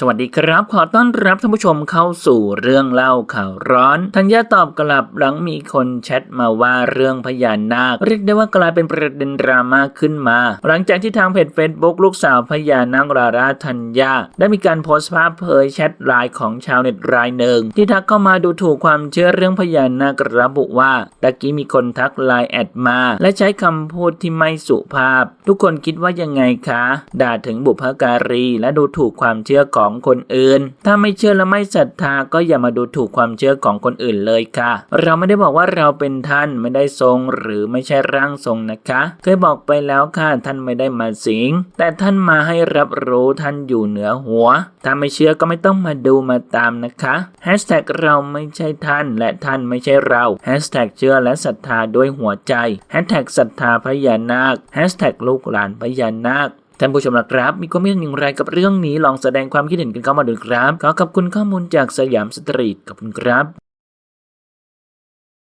สวัสดีครับ ขอต้อนรับท่านผู้ชมเข้าสู่เรื่องเล่าข่าวร้อนธัญญาตอบกลับหลังมีคนแชทมาว่าเรื่องพญานาค เรียกได้ว่ากลายเป็นประเด็นดราม่าขึ้นมา หลังจากที่ทางเพจ Facebook ลูกสาวพญานาคราราธัญญาได้มีการโพสต์ภาพเผยแชทไลน์ของชาวเน็ตรายหนึ่ง ที่ทักเข้ามาดูถูกความเชื่อเรื่องพญานาคระบุว่าตะกี้มีคนทักไลน์แอดมา และใช้คำพูดที่ไม่สุภาพ ทุกคนคิดว่ายังไงคะ ด่าถึงบุพการี และดูถูกความเชื่อของคนอื่น ถ้าไม่เชื่อและไม่ศรัทธาก็อย่ามาดูถูกความเชื่อของคนอื่นเลยค่ะ เราไม่ได้บอกว่าเราเป็นท่านไม่ได้ทรงหรือไม่ใช่ร่างทรงนะคะ เคยบอกไปแล้วค่ะท่านไม่ได้มาสิง แต่ท่านมาให้รับรู้ท่านอยู่เหนือหัว ถ้าไม่เชื่อก็ไม่ต้องมาดูมาตามนะคะแฮชแท็กเราไม่ใช่ท่านและท่านไม่ใช่เราแฮชแท็กเชื่อและศรัทธาด้วยหัวใจแฮชแท็กศรัทธาพญานาคแฮชแท็กลูกหลานพญานาค ท่านผู้ชมนะครับ มีความคิดเห็นอย่างไรกับเรื่องนี้ลองแสดงความคิดเห็นกันเข้ามาดูครับ ขอขอบคุณข้อมูลจากสยามสตรีทขอบคุณครับ